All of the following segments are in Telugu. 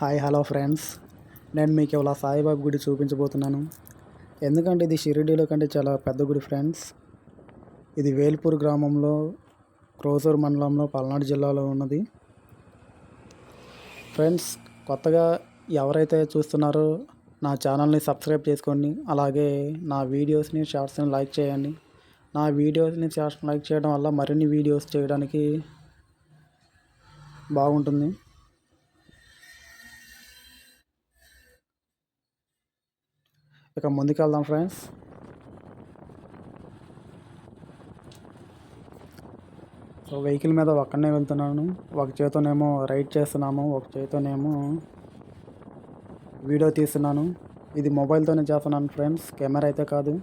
Hi hello friends. నేను మీకు ఇవాళ సాయిబాబు గుడి చూపించబోతున్నాను. ఎందుకంటే ఇది షిరిడీలో కంటే చాలా పెద్ద గుడి ఫ్రెండ్స్. ఇది వేల్పూర్ గ్రామంలో క్రోసూర్ మండలంలో పల్నాడు జిల్లాలో ఉన్నది. ఫ్రెండ్స్ కొత్తగా ఎవరైతే చూస్తున్నారో నా ఛానల్ని సబ్స్క్రైబ్ చేసుకోండి. అలాగే నా వీడియోస్ని షార్ట్స్ని లైక్ చేయండి. నా వీడియోస్ని షార్ట్స్ని లైక్ చేయడం వల్ల మరిన్ని వీడియోస్ చేయడానికి బాగుంటుంది. ఇక ముందుకెళ్దాం ఫ్రెండ్స్ సో వెహికల్ మీద ఒక్కనే వెళ్తున్నాను. ఒక చేతోనేమో రైడ్ చేస్తున్నాము ఒక చేతోనేమో వీడియో తీస్తున్నాను. ఇది మొబైల్తోనే చేస్తున్నాను ఫ్రెండ్స్ కెమెరా అయితే కాదు.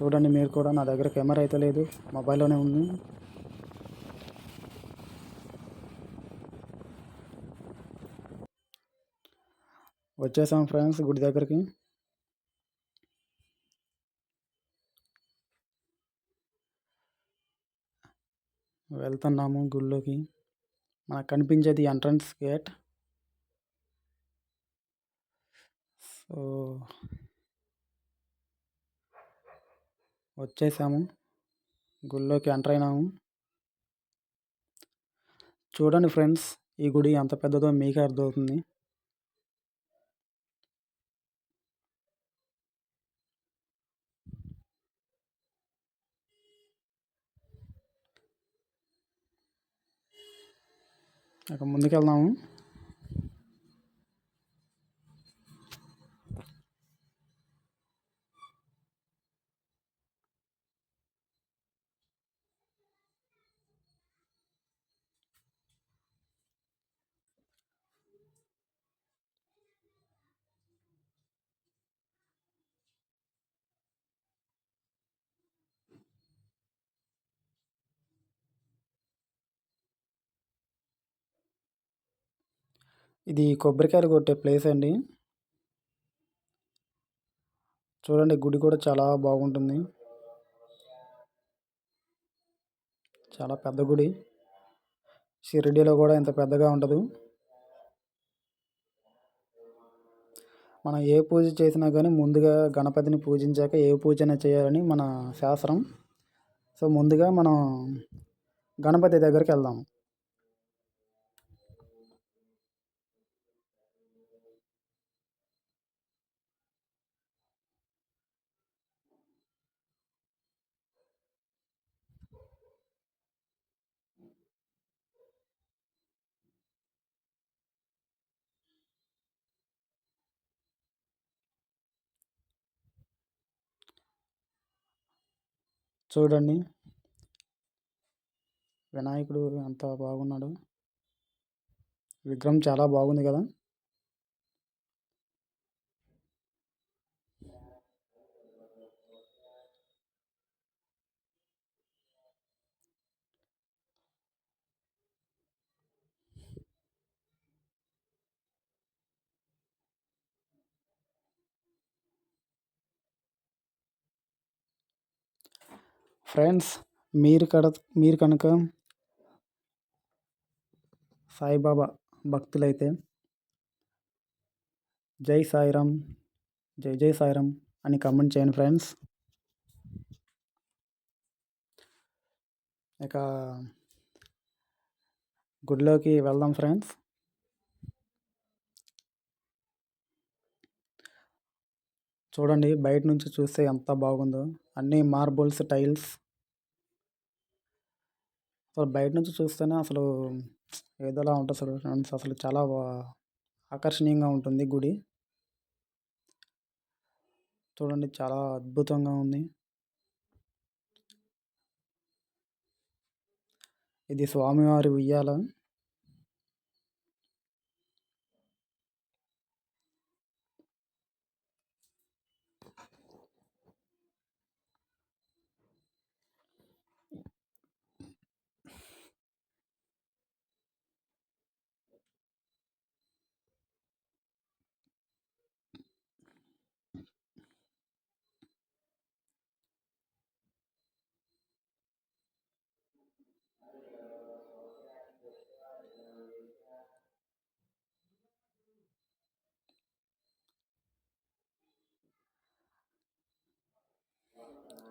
చూడండి మీరు కూడా నా దగ్గర కెమెరా అయితే లేదు మొబైల్లోనే ఉంది. వచ్చేసాం ఫ్రెండ్స్ గుడి దగ్గరికి. వెళ్తున్నాము గుళ్ళోకి. మనకు కనిపించేది ఎంట్రన్స్ గేట్. సో వచ్చేసాము. గుళ్ళోకి ఎంటర్ అయినాము. చూడండి ఫ్రెండ్స్ ఈ గుడి ఎంత పెద్దదో మీకే అర్థమవుతుంది. ఇక ముందుకెళ్దాము. ఇది కొబ్బరికాయలు కొట్టే ప్లేస్ అండి. చూడండి గుడి కూడా చాలా బాగుంటుంది. చాలా పెద్ద గుడి. షిరిడీలో కూడా ఇంత పెద్దగా ఉండదు. మనం ఏ పూజ చేసినా కానీ ముందుగా గణపతిని పూజించాక ఏ పూజన చేయాలని మన శాస్త్రం. సో ముందుగా మనం గణపతి దగ్గరికి వెళ్దాం. చూడండి. వినాయకుడు ఎంత బాగున్నాడు. విగ్రహం చాలా బాగుంది కదా. ఫ్రెండ్స్ మీరు కడ మీరు కనుక సాయిబాబా భక్తులైతే జై సాయిరామ్ జై జై సాయిరామ్ అని కమెంట్ చేయండి ఫ్రెండ్స్. ఇక గుడిలోకి వెళ్దాం ఫ్రెండ్స్. చూడండి బయట నుంచి చూస్తే ఎంత బాగుందో. అన్నీ మార్బుల్స్ టైల్స్ అసలు బయట నుంచి చూస్తేనే అసలు ఏదోలా ఉంటుంది అసలు ఫ్రెండ్స్. అసలు చాలా ఆకర్షణీయంగా ఉంటుంది గుడి. చూడండి చాలా అద్భుతంగా ఉంది. ఇది స్వామివారి ఉయ్యాల.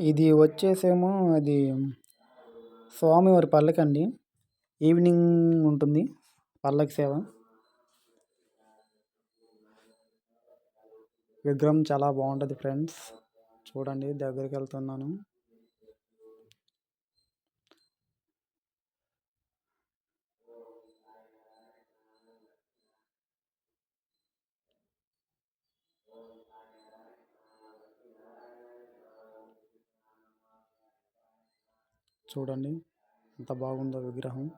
ఇది వచ్చేసేమో అది స్వామివారి పల్లకి అండి ఈవినింగ్ ఉంటుంది పల్లకి సేవ. విగ్రహం చాలా బాగుంటుంది ఫ్రెండ్స్. చూడండి దగ్గరికి వెళ్తున్నాను. చూడండి. ఎంత బాగుందో విగ్రహం.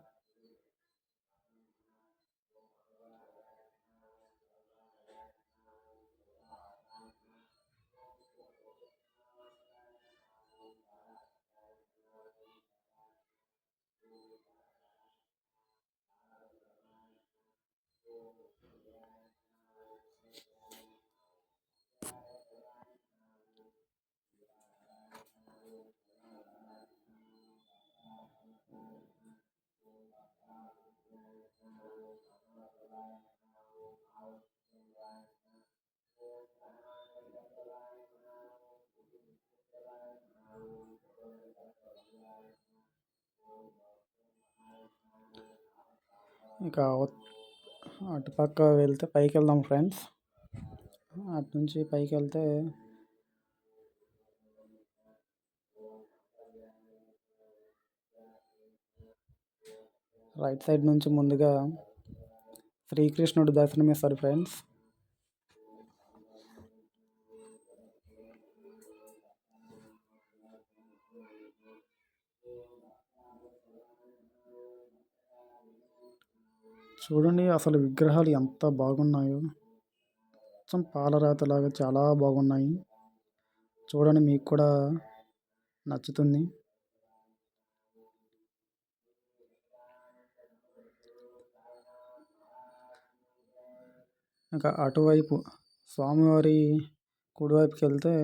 ఇంకా అటుపక్క వెళ్తే పైకి వెళ్దాం ఫ్రెండ్స్. అటు నుంచి పైకి వెళ్తే రైట్ సైడ్ నుంచి ముందుగా శ్రీకృష్ణుడు దర్శనమిస్తారు ఫ్రెండ్స్. చూడండి అసలు విగ్రహాలు ఎంత బాగున్నాయో. మొత్తం పాలరాతలాగా చాలా బాగున్నాయి. చూడండి మీకు కూడా నచ్చుతుంది. ఇంకా అటువైపు స్వామివారి కుడివైపుకి వెళ్తే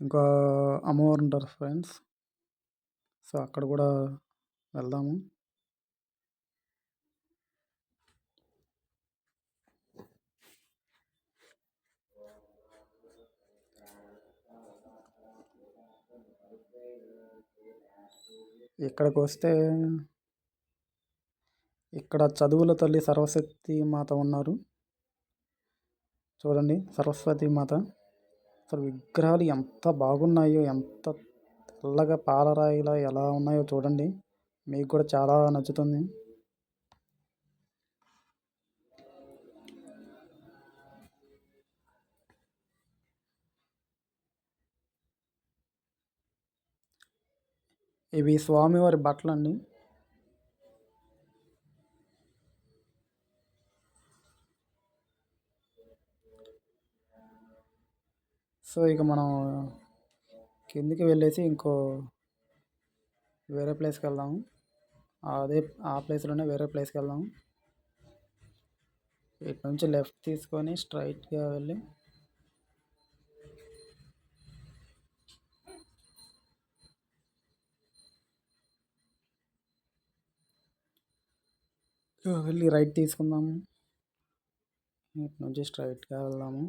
ఇంకా అమ్మవారు ఉంటారు ఫ్రెండ్స్. సో అక్కడ కూడా వెళ్దాము. ఇక్కడికి వస్తే ఇక్కడ చదువుల తల్లి సరస్వతి మాత ఉన్నారు. చూడండి సరస్వతి మాత. అసలు విగ్రహాలు ఎంత బాగున్నాయో ఎంత తెల్లగా పాలరాయిలా ఎలా ఉన్నాయో చూడండి. మీకు కూడా చాలా నచ్చుతుంది. ఇవి స్వామివారి బట్టలండి. సో ఇక మనం కిందికి వెళ్ళేసి ఇంకో వేరే ప్లేస్కి వెళ్దాము అదే ఆ ప్లేస్లోనే వేరే ప్లేస్కి వెళ్దాము ఇటు నుంచి లెఫ్ట్ తీసుకొని స్ట్రైట్గా వెళ్ళి వెళ్ళి రైట్ తీసుకుందాము. ఇటు నుంచి స్ట్రైట్గా వెళ్దాము.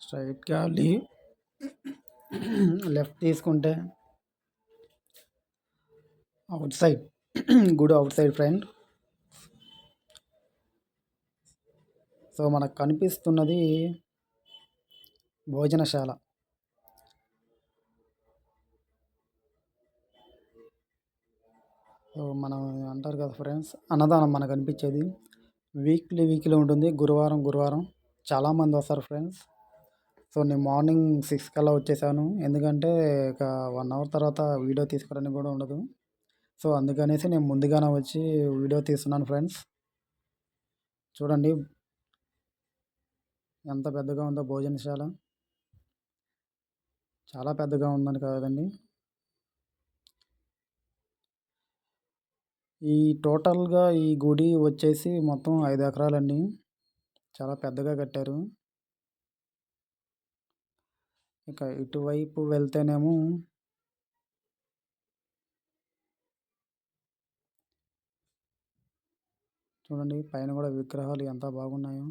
స్ట్రైట్గా వెళ్ళి లెఫ్ట్ తీసుకుంటే outside good outside friend. So మనకు కనిపిస్తున్నది భోజనశాల. సో మనం అంటారు కదా ఫ్రెండ్స్ అన్నదానం మనకు అనిపించేది. వీక్లీ వీక్లీ ఉంటుంది గురువారం గురువారం. చాలామంది వస్తారు ఫ్రెండ్స్. సో నేను మార్నింగ్ సిక్స్ కల్లా వచ్చేసాను. ఎందుకంటే ఒక వన్ అవర్ తర్వాత వీడియో తీసుకోవడానికి కూడా ఉండదు. సో అందుకనేసి నేను ముందుగానే వచ్చి వీడియో తీస్తున్నాను ఫ్రెండ్స్. చూడండి. ఎంత పెద్దగా ఉందో భోజనశాల. చాలా పెద్దగా ఉందని కాదండి. ఈ టోటల్గా ఈ గుడి వచ్చేసి మొత్తం ఐదు ఎకరాలండి. చాలా పెద్దగా కట్టారు. ఇక ఇటువైపు వెళ్తేనేమో చూడండి పైన కూడా విగ్రహాలు ఎంత బాగున్నాయో.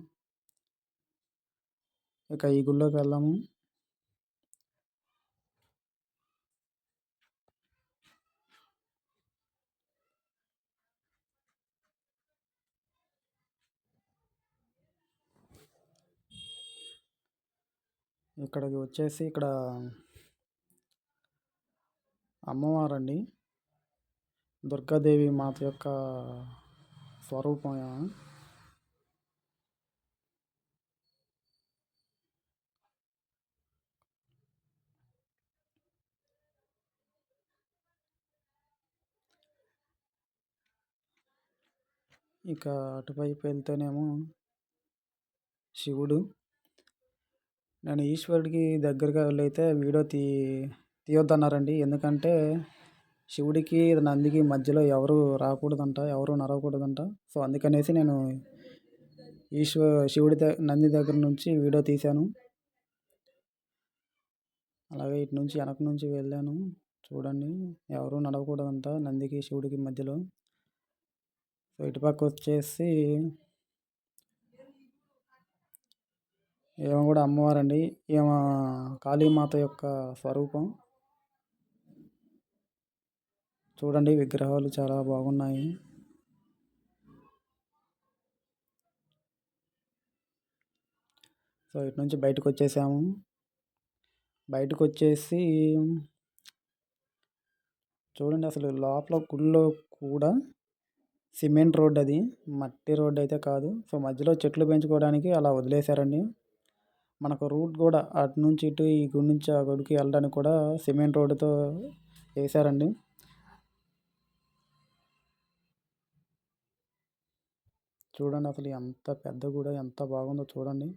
ఇక ఈ గుళ్ళోకి వెళ్దాము. ఇక్కడికి వచ్చేసి ఇక్కడ అమ్మవారండి. దుర్గాదేవి మాత యొక్క స్వరూపం ఇక అటువైపు వెళ్తేనేమో శివుడు. నేను ఈశ్వరుడికి దగ్గరగా వెళ్ళైతే వీడియో తీ తీయొద్దన్నారండి. ఎందుకంటే శివుడికి నందికి మధ్యలో ఎవరు రాకూడదంట ఎవరు నరవకూడదంట సో అందుకనేసి నేను ఈశ్వ శివుడి నంది దగ్గర నుంచి వీడియో తీశాను. అలాగే ఇటు నుంచి వెనక నుంచి వెళ్ళాను. చూడండి ఎవరు నడవకూడదంట నందికి శివుడికి మధ్యలో. సో ఇటుపక్క వచ్చేసి ఈమె కూడా అమ్మవారండి. ఈమె కాళీమాత యొక్క స్వరూపం. చూడండి విగ్రహాలు చాలా బాగున్నాయి. సో ఇటు నుంచి బయటకు వచ్చేసాము బయటకు వచ్చేసి చూడండి అసలు లోపల గుళ్ళో కూడా సిమెంట్ రోడ్ అది మట్టి రోడ్ అయితే కాదు. సో మధ్యలో చెట్లు పెంచుకోవడానికి అలా వదిలేశారండి. మనకు రూట్ కూడా అటు నుంచి ఇటు ఈ గుడి నుంచి ఆ గుడికి వెళ్ళడానికి కూడా సిమెంట్ రోడ్డుతో వేశారండి. చూడండి అసలు ఎంత పెద్ద గుడో ఎంత బాగుందో చూడండి.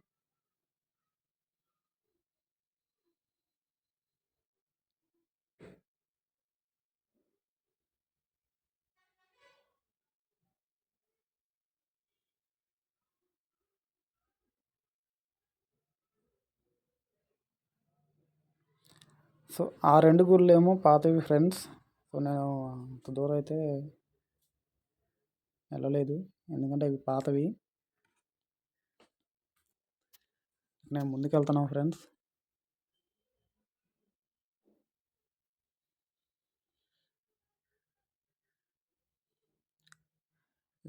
సో ఆ రెండు గుళ్ళు ఏమో పాతవి ఫ్రెండ్స్. సో నేను అంత దూరం అయితే వెళ్ళలేదు. ఎందుకంటే అవి పాతవి. నేను ముందుకు వెళ్తున్నాను ఫ్రెండ్స్.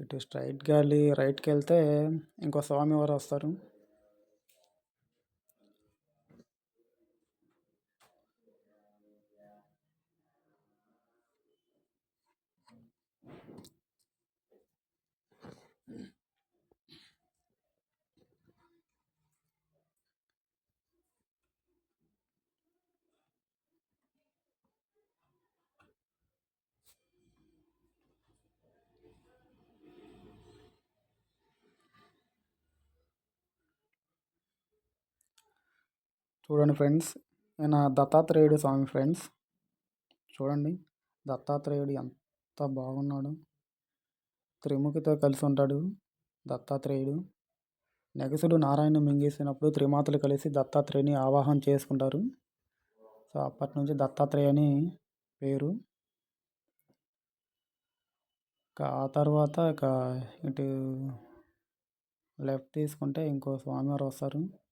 ఇటు స్ట్రైట్గా వెళ్ళి రైట్కి వెళ్తే ఇంకో స్వామివారు వస్తారు. చూడండి ఫ్రెండ్స్ నేను దత్తాత్రేయుడు స్వామి ఫ్రెండ్స్. చూడండి దత్తాత్రేయుడు ఎంత బాగున్నాడు. త్రిముఖితో కలిసి ఉంటాడు దత్తాత్రేయుడు. నెగసుడు నారాయణ మింగేసినప్పుడు త్రిమాతలు కలిసి దత్తాత్రేయుని ఆవాహన చేసుకుంటారు. సో అప్పటి నుంచి దత్తాత్రేయ అని పేరు. ఆ తర్వాత ఇక ఇటు లెఫ్ట్ తీసుకుంటే ఇంకో స్వామివారు వస్తారు.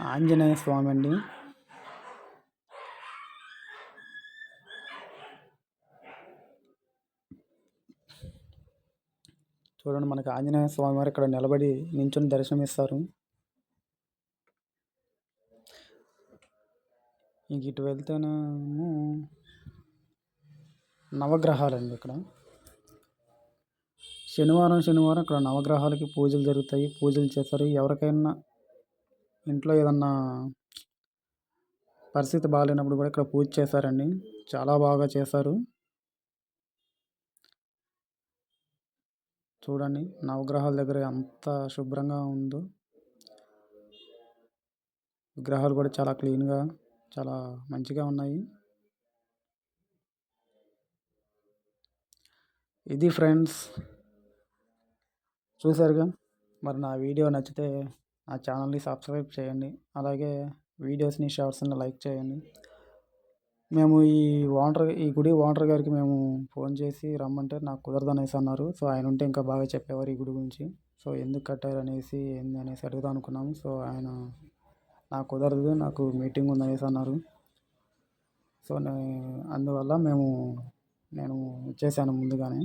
ఆంజనేయ స్వామి అండి. చూడండి మనకి ఆంజనేయ స్వామి వారు ఇక్కడ నిలబడి నించుని దర్శనం ఇస్తారు ఇంక ఇటు వెళ్తేనేమో నవగ్రహాలండి ఇక్కడ. శనివారం శనివారం ఇక్కడ నవగ్రహాలకి పూజలు జరుగుతాయి పూజలు చేస్తారు. ఎవరికైనా ఇంట్లో ఏదన్నా పరిస్థితి బాగాలేనప్పుడు కూడా ఇక్కడ పూజ చేశారండి. చాలా బాగా చేశారు. చూడండి నవగ్రహాల దగ్గర ఎంత శుభ్రంగా ఉందో. విగ్రహాలు కూడా చాలా క్లీన్గా చాలా మంచిగా ఉన్నాయి. ఇది ఫ్రెండ్స్ చూసారుగా మరి నా వీడియో నచ్చితే నా ఛానల్ని సబ్స్క్రైబ్ చేయండి. అలాగే వీడియోస్ని షార్ట్స్ని లైక్ చేయండి. మేము ఈ ఓనర్ ఈ గుడి ఓనర్ గారికి మేము ఫోన్ చేసి రమ్మంటే నాకు కుదరదు అనేసి అన్నారు. సో ఆయన ఉంటే ఇంకా బాగా చెప్పేవారు ఈ గుడి గురించి. సో ఎందుకు కట్టారు అనేసి ఏంది అనేసి అడుగుదాం అనుకున్నాము. సో ఆయన నాకు కుదరదు నాకు మీటింగ్ ఉంది అనేసి అన్నారు. సో అందువల్ల మేము నేను వచ్చేసాను ముందుగానే.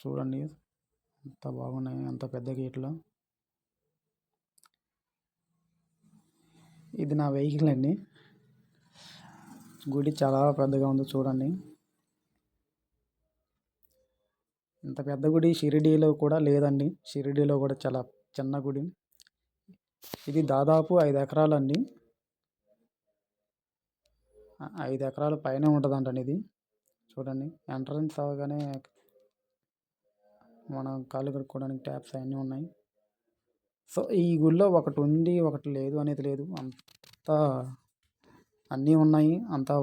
చూడండి. ఎంత బాగున్నాయి. అంత పెద్ద గేట్లో. ఇది నా వెహికల్ అండి. గుడి చాలా పెద్దగా ఉంది చూడండి. ఇంత పెద్ద గుడి షిరిడీలో కూడా లేదండి. షిరిడీలో కూడా చాలా చిన్న గుడి. ఇది దాదాపు ఐదు ఎకరాలండి. ఐదు ఎకరాల పైన ఉంటుందంటండి ఇది. చూడండి. ఎంట్రన్స్ అవగానే మన కాళ్ళు కడుక్కోవడానికి ట్యాప్స్ అన్నీ ఉన్నాయి. సో ఈ గుళ్ళో ఒకటి ఉంది ఒకటి లేదు అనేది లేదు. అంతా అన్నీ ఉన్నాయి. అంతా